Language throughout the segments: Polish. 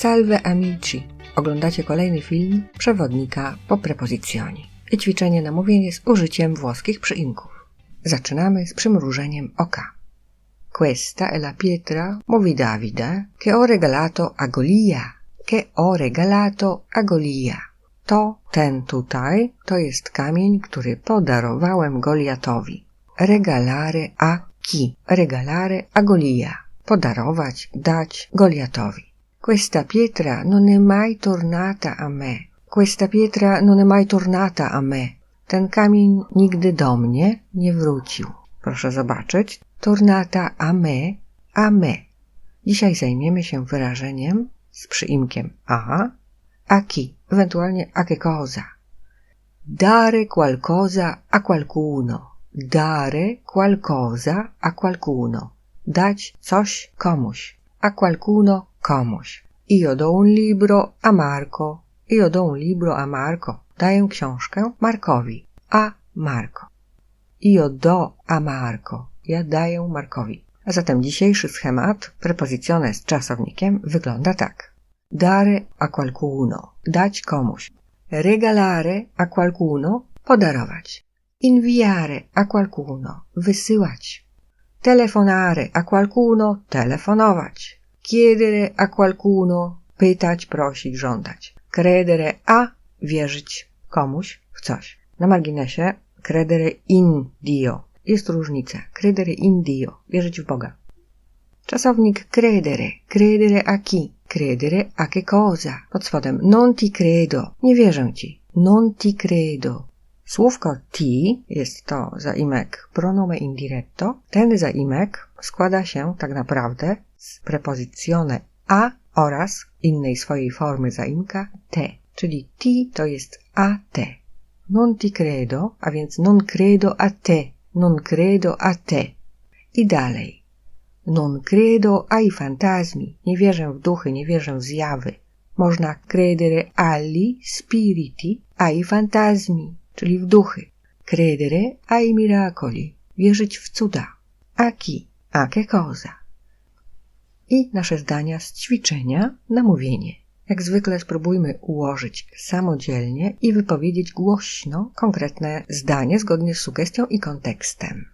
Salve amici! Oglądacie kolejny film przewodnika po prepozycjoni i ćwiczenie na mówienie z użyciem włoskich przyimków. Zaczynamy z przymrużeniem oka. Questa è la pietra, mówi Davide, che ho regalato a Golia, che ho regalato a Golia. To, ten tutaj, to jest kamień, który podarowałem Goliatowi. Regalare a chi? Regalare a Golia. Podarować, dać Goliatowi. Questa pietra non è mai tornata a me. Questa pietra non è mai tornata a me. Ten kamień nigdy do mnie nie wrócił. Proszę zobaczyć. Tornata a me, a me. Dzisiaj zajmiemy się wyrażeniem z przyimkiem a, a chi, ewentualnie a che cosa. Dare qualcosa a qualcuno. Dare qualcosa a qualcuno. Dać coś komuś. A qualcuno komuś. Io do un libro a Marco. Io do un libro a Marco. Daję książkę Markowi. A Marco. Io do a Marco. Ja daję Markowi. A zatem dzisiejszy schemat, prepozycjone z czasownikiem, wygląda tak. Dare a qualcuno. Dać komuś. Regalare a qualcuno. Podarować. Inviare a qualcuno. Wysyłać. Telefonare a qualcuno. Telefonować. Chiedere a qualcuno. Pytać, prosić, żądać. Credere a. Wierzyć komuś w coś. Na marginesie credere in Dio. Jest różnica. Credere in Dio. Wierzyć w Boga. Czasownik credere. Credere a chi? Credere a che cosa? Pod spodem non ti credo. Nie wierzę ci. Non ti credo. Słówko ti jest to zaimek pronome indiretto. Ten zaimek składa się tak naprawdę z prepozycjone a oraz innej swojej formy zaimka te. Czyli ti to jest a te. Non ti credo, a więc non credo a te. Non credo a te. I dalej. Non credo ai fantasmi. Nie wierzę w duchy, nie wierzę w zjawy. Można credere alli spiriti ai fantasmi, czyli w duchy. Credere ai miracoli. Wierzyć w cuda. A chi? A che cosa? I nasze zdania z ćwiczenia na mówienie. Jak zwykle spróbujmy ułożyć samodzielnie i wypowiedzieć głośno konkretne zdanie zgodnie z sugestią i kontekstem.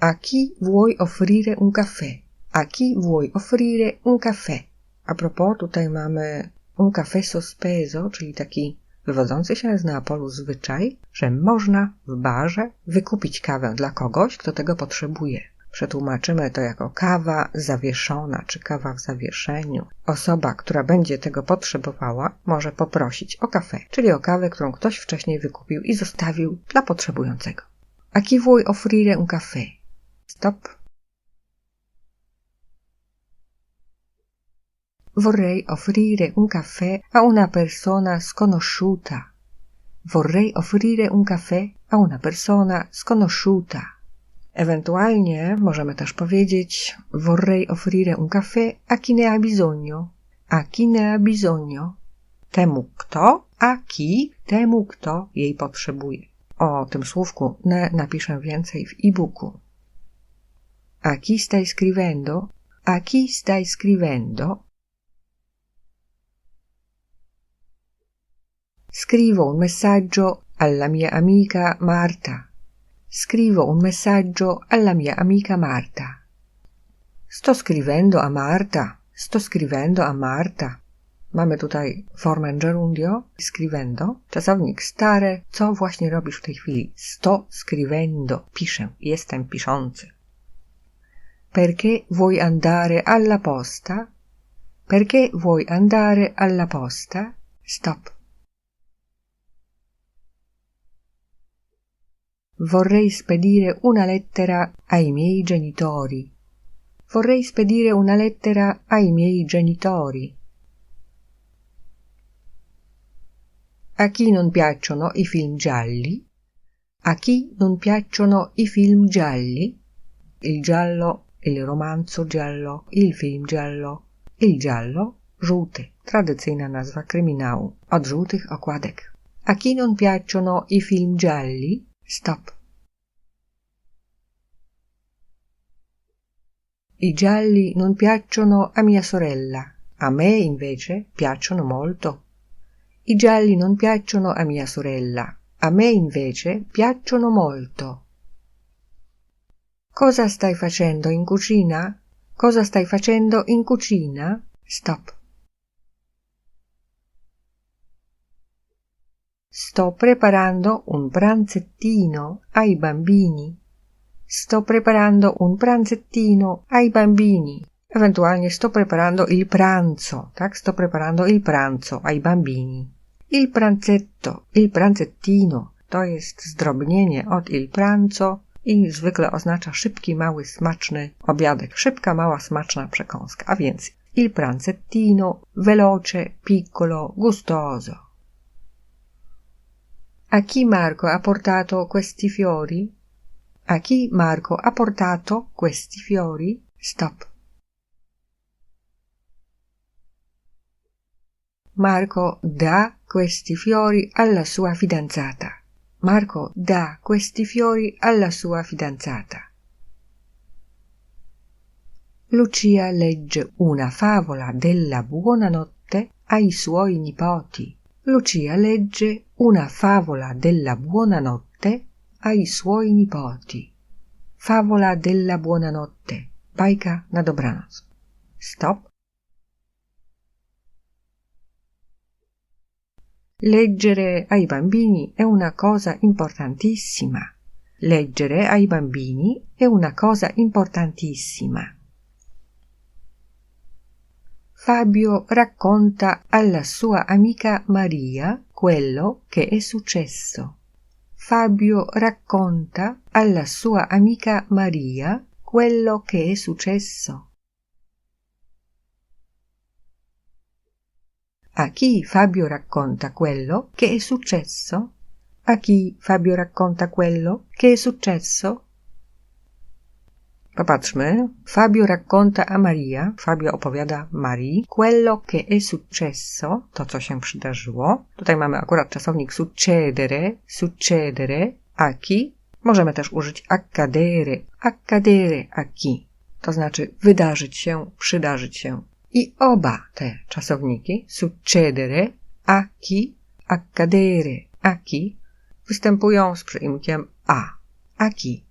A chi vuoi offrire un caffè? A chi vuoi offrire un caffè? A propos, tutaj mamy un caffè sospeso, czyli taki wywodzący się z Neapolu zwyczaj, że można w barze wykupić kawę dla kogoś, kto tego potrzebuje. Przetłumaczymy to jako kawa zawieszona czy kawa w zawieszeniu. Osoba, która będzie tego potrzebowała, może poprosić o kawę, czyli o kawę, którą ktoś wcześniej wykupił i zostawił dla potrzebującego. A chi vuoi offrire un caffè? Stop. Vorrei offrire un caffè a una persona sconosciuta. Vorrei offrire un caffè a una persona sconosciuta. Ewentualnie możemy też powiedzieć vorrei offrire un caffè a chi ne ha bisogno. A chi ne ha bisogno. Temu kto, a chi temu kto jej potrzebuje. O tym słówku ne napiszę więcej w e-booku. A chi stai scrivendo? A chi stai scrivendo? Scrivo un messaggio alla mia amica Marta. Scrivo un messaggio alla mia amica Marta. Sto scrivendo a Marta. Sto scrivendo a Marta. Mamy tutaj formę gerundio, scrivendo. Czasownik stare. Co właśnie robisz w tej chwili? Sto scrivendo. Piszę. Jestem piszący. Perché vuoi andare alla posta? Perché vuoi andare alla posta? Stop. Vorrei spedire una lettera ai miei genitori. Vorrei spedire una lettera ai miei genitori. A chi non piacciono i film gialli? A chi non piacciono i film gialli? Il giallo, il romanzo giallo, il film giallo, il giallo, żółty, tradycyjna nazwa kryminału, od żółtych okładek. A chi non piacciono i film gialli? Stop. I gialli non piacciono a mia sorella. A me invece piacciono molto. I gialli non piacciono a mia sorella, a me invece piacciono molto. Cosa stai facendo in cucina? Cosa stai facendo in cucina? Stop. Sto preparando un pranzettino ai bambini. Sto preparando un pranzettino ai bambini. Ewentualnie sto preparando il pranzo, tak? Sto preparando il pranzo ai bambini. Il pranzetto, il pranzettino to jest zdrobnienie od il pranzo i zwykle oznacza szybki, mały, smaczny obiadek. Szybka, mała, smaczna przekąska. A więc il pranzettino, veloce, piccolo, gustoso. A chi Marco ha portato questi fiori? A chi Marco ha portato questi fiori? Stop. Marco dà questi fiori alla sua fidanzata. Marco dà questi fiori alla sua fidanzata. Lucia legge una favola della buonanotte ai suoi nipoti. Lucia legge una favola della buonanotte ai suoi nipoti. Favola della buonanotte. Bajka na dobranoc. Stop. Leggere ai bambini è una cosa importantissima. Leggere ai bambini è una cosa importantissima. Fabio racconta alla sua amica Maria quello che è successo. Fabio racconta alla sua amica Maria quello che è successo. A chi Fabio racconta quello che è successo? A chi Fabio racconta quello che è successo? Popatrzmy. Fabio racconta a Maria, Fabio opowiada Marii, quello che è successo, to co się przydarzyło. Tutaj mamy akurat czasownik succedere, succedere, a chi. Możemy też użyć accadere, accadere a chi. To znaczy wydarzyć się, przydarzyć się. I oba te czasowniki, succedere, aki, accadere, aki, występują z przyimkiem a. Aki.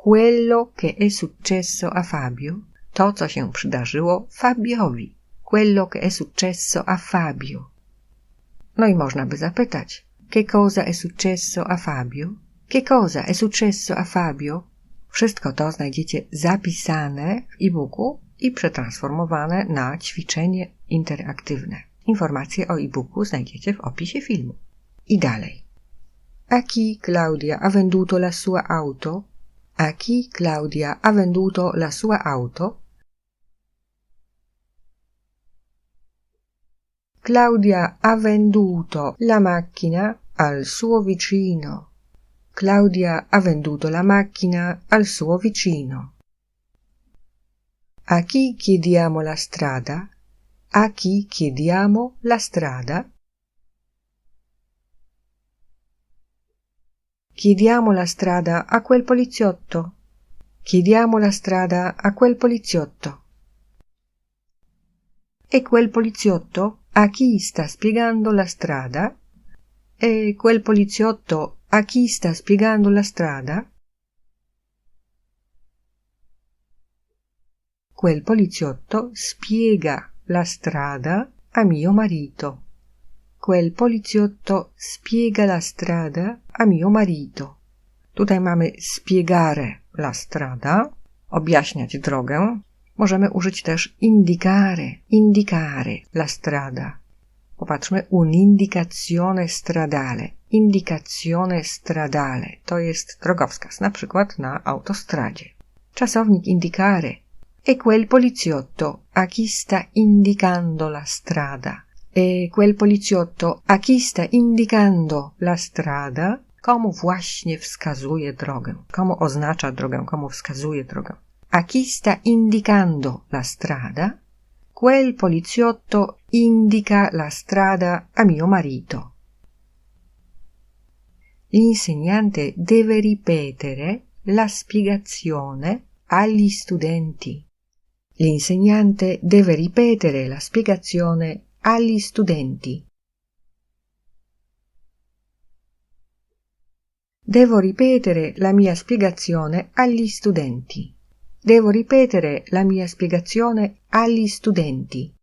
Quello che è successo a Fabio, to co się przydarzyło Fabiowi. Quello che è successo a Fabio. No i można by zapytać, che cosa è successo a Fabio? Che cosa è successo a Fabio? Wszystko to znajdziecie zapisane w e-booku i przetransformowane na ćwiczenie interaktywne. Informacje o e-booku znajdziecie w opisie filmu. I dalej. A chi Claudia ha venduto la sua auto? A chi Claudia ha venduto la sua auto? Claudia ha venduto la macchina al suo vicino. Claudia ha venduto la macchina al suo vicino. A chi chiediamo la strada? A chi chiediamo la strada? Chiediamo la strada a quel poliziotto. Chiediamo la strada a quel poliziotto. E quel poliziotto a chi sta spiegando la strada? E quel poliziotto a chi sta spiegando la strada? quel poliziotto spiega la strada a mio marito. Quel poliziotto spiega la strada a mio marito. Tutaj mamy spiegare la strada, objaśniać drogę. Możemy użyć też indicare, indicare la strada. Popatrzmy, un'indicazione stradale. Indicazione stradale to jest drogowskaz, na przykład na autostradzie. Czasownik indicare e quel poliziotto a chi sta indicando la strada. E quel poliziotto a chi sta indicando la strada, komu właśnie wskazuje drogę, komu oznacza drogę, komu wskazuje drogę. A chi sta indicando la strada, quel poliziotto indica la strada a mio marito. L'insegnante deve ripetere la spiegazione agli studenti. L'insegnante deve ripetere la spiegazione agli studenti. Devo ripetere la mia spiegazione agli studenti. Devo ripetere la mia spiegazione agli studenti.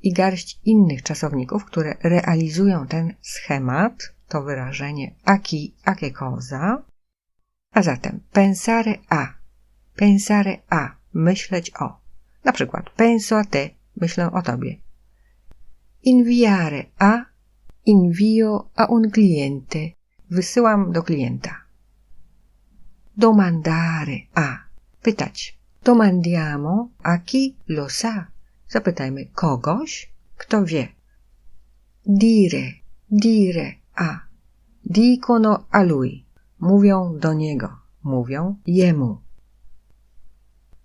I garść innych czasowników, które realizują ten schemat, to wyrażenie aki, a che cosa. A zatem pensare a, pensare a, myśleć o. Na przykład penso a te, myślę o tobie. Inviare a, invio a un cliente, wysyłam do klienta. Domandare a, pytać. Domandiamo a chi lo sa. Zapytajmy kogoś, kto wie. Dire, dire a. Dicono a lui. Mówią do niego. Mówią jemu.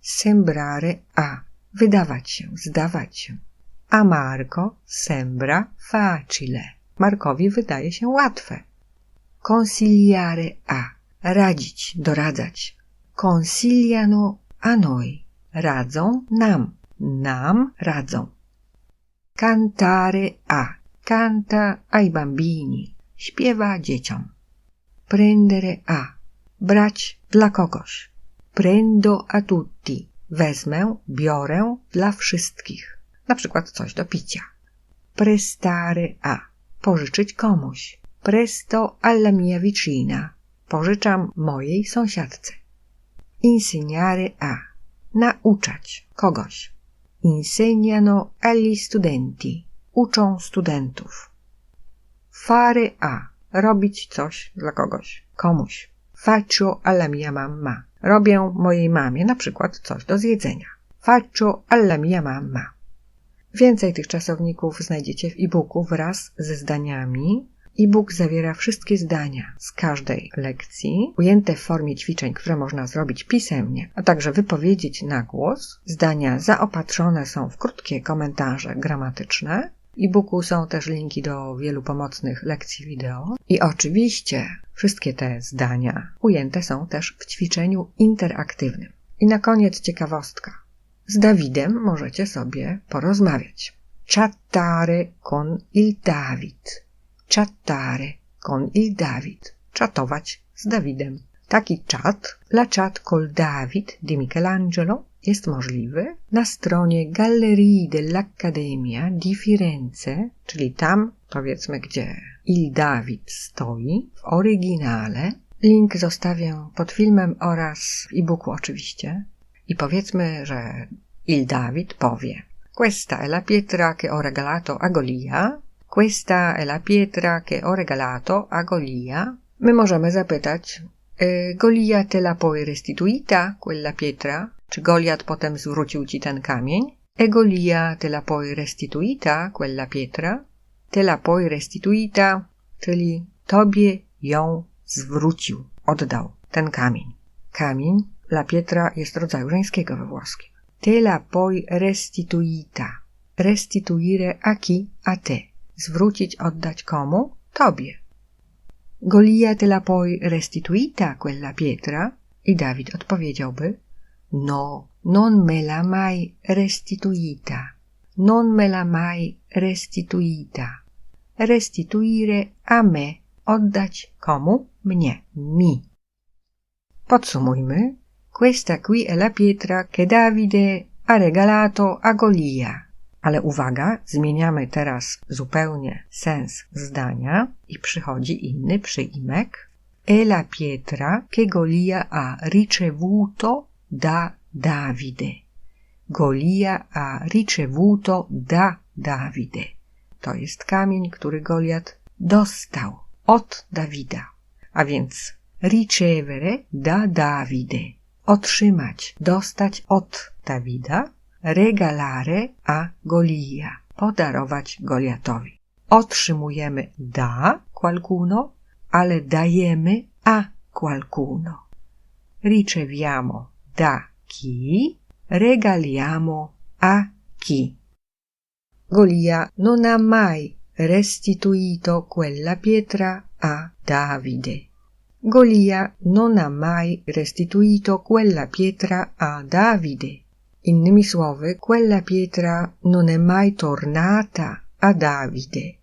Sembrare a. Wydawać się, zdawać się. A Marco sembra facile. Markowi wydaje się łatwe. Consigliare a. Radzić, doradzać. Consigliano a noi. Radzą nam. Nam radzą. Cantare a. Canta ai bambini. Śpiewa dzieciom. Prendere a. Brać dla kogoś. Prendo a tutti. Wezmę, biorę dla wszystkich. Na przykład coś do picia. Prestare a. Pożyczyć komuś. Presto alla mia vicina. Pożyczam mojej sąsiadce. Insegnare a. Nauczać kogoś. Insegnano agli studenti. Uczą studentów. Fare a. Robić coś dla kogoś. Komuś. Faccio alla mia mamma. Robię mojej mamie na przykład coś do zjedzenia. Faccio alla mia mamma. Więcej tych czasowników znajdziecie w e-booku wraz ze zdaniami. E-book zawiera wszystkie zdania z każdej lekcji, ujęte w formie ćwiczeń, które można zrobić pisemnie, a także wypowiedzieć na głos. Zdania zaopatrzone są w krótkie komentarze gramatyczne. E-booku są też linki do wielu pomocnych lekcji wideo. I oczywiście wszystkie te zdania ujęte są też w ćwiczeniu interaktywnym. I na koniec ciekawostka. Z Dawidem możecie sobie porozmawiać. Chattare con il David. Chattare con il David. Czatować z Dawidem. Taki czat, la chat col David di Michelangelo, jest możliwy na stronie Gallerii dell'Accademia di Firenze, czyli tam, powiedzmy, gdzie Il David stoi, w oryginale. Link zostawię pod filmem oraz w e-booku oczywiście. I powiedzmy, że il David powie Questa è la pietra che ho regalato a Golia. Questa è la pietra che ho regalato a Golia. My możemy zapytać e, Golia te la poi restituita quella pietra? Czy Goliat potem zwrócił ci ten kamień? E Golia te la poi restituita quella pietra? Te la poi restituita, czyli tobie ją zwrócił, oddał ten kamień. Kamień La pietra jest rodzaju żeńskiego we włoskim. Te la poi restituita. Restituire a chi? A te. Zwrócić, oddać komu? Tobie. Golia te la poi restituita quella pietra? I Dawid odpowiedziałby No, non me la mai restituita. Non me la mai restituita. Restituire a me. Oddać komu? Mnie. Mi. Podsumujmy. Questa qui è la pietra che Davide ha regalato a Golia. Ale uwaga, zmieniamy teraz zupełnie sens zdania i przychodzi inny przyimek. È la pietra che Golia ha ricevuto da Davide. Golia ha ricevuto da Davide. To jest kamień, który Goliat dostał od Dawida. A więc ricevere da Davide otrzymać, dostać od Dawida, regalare a Golia, podarować Goliatowi. Otrzymujemy da qualcuno, ale dajemy a qualcuno. Riceviamo da chi, regaliamo a chi. Golia non ha mai restituito quella pietra a Davide. Golia non ha mai restituito quella pietra a Davide. Innymi słowy, quella pietra non è mai tornata a Davide.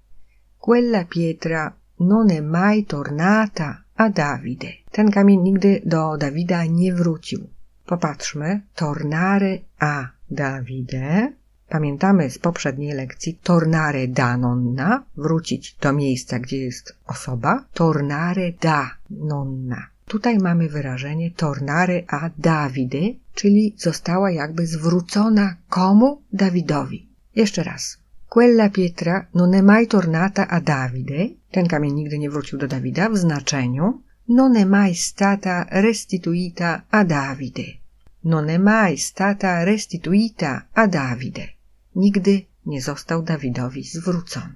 Quella pietra non è mai tornata a Davide. Ten kamień nigdy do Dawida nie wrócił. Popatrzmy, tornare a Davide. Pamiętamy z poprzedniej lekcji tornare da nonna, wrócić do miejsca, gdzie jest osoba, tornare da nonna. Tutaj mamy wyrażenie tornare a Davide, czyli została jakby zwrócona komu? Dawidowi. Jeszcze raz. Quella pietra non è mai tornata a Davide. Ten kamień nigdy nie wrócił do Dawida w znaczeniu non è mai stata restituita a Davide. Non è mai stata restituita a Davide. Nigdy nie został Dawidowi zwrócony.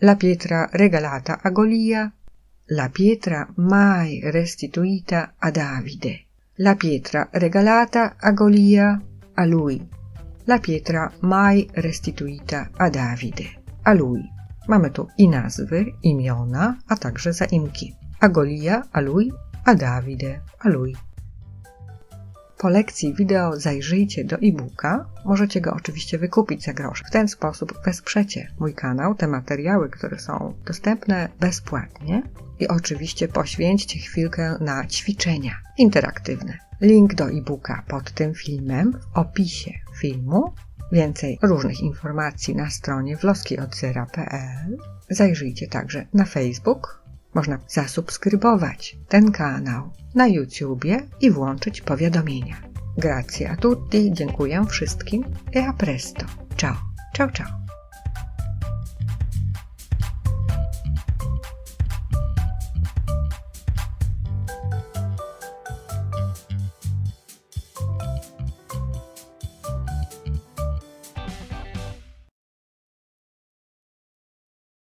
La pietra regalata a Golia. La pietra mai restituita a Davide. La pietra regalata a Golia a lui. La pietra mai restituita a Davide. A lui. Mamy tu i nazwy, imiona, a także zaimki. A Golia, a lui, a Davide, a lui. Po lekcji wideo zajrzyjcie do e-booka. Możecie go oczywiście wykupić za grosz. W ten sposób wesprzecie mój kanał, te materiały, które są dostępne bezpłatnie. I oczywiście poświęćcie chwilkę na ćwiczenia interaktywne. Link do e-booka pod tym filmem w opisie filmu. Więcej różnych informacji na stronie wloskiodzera.pl. Zajrzyjcie także na Facebook. Można zasubskrybować ten kanał na YouTubie i włączyć powiadomienia. Grazie a tutti, dziękuję wszystkim e a presto. Ciao, ciao, ciao.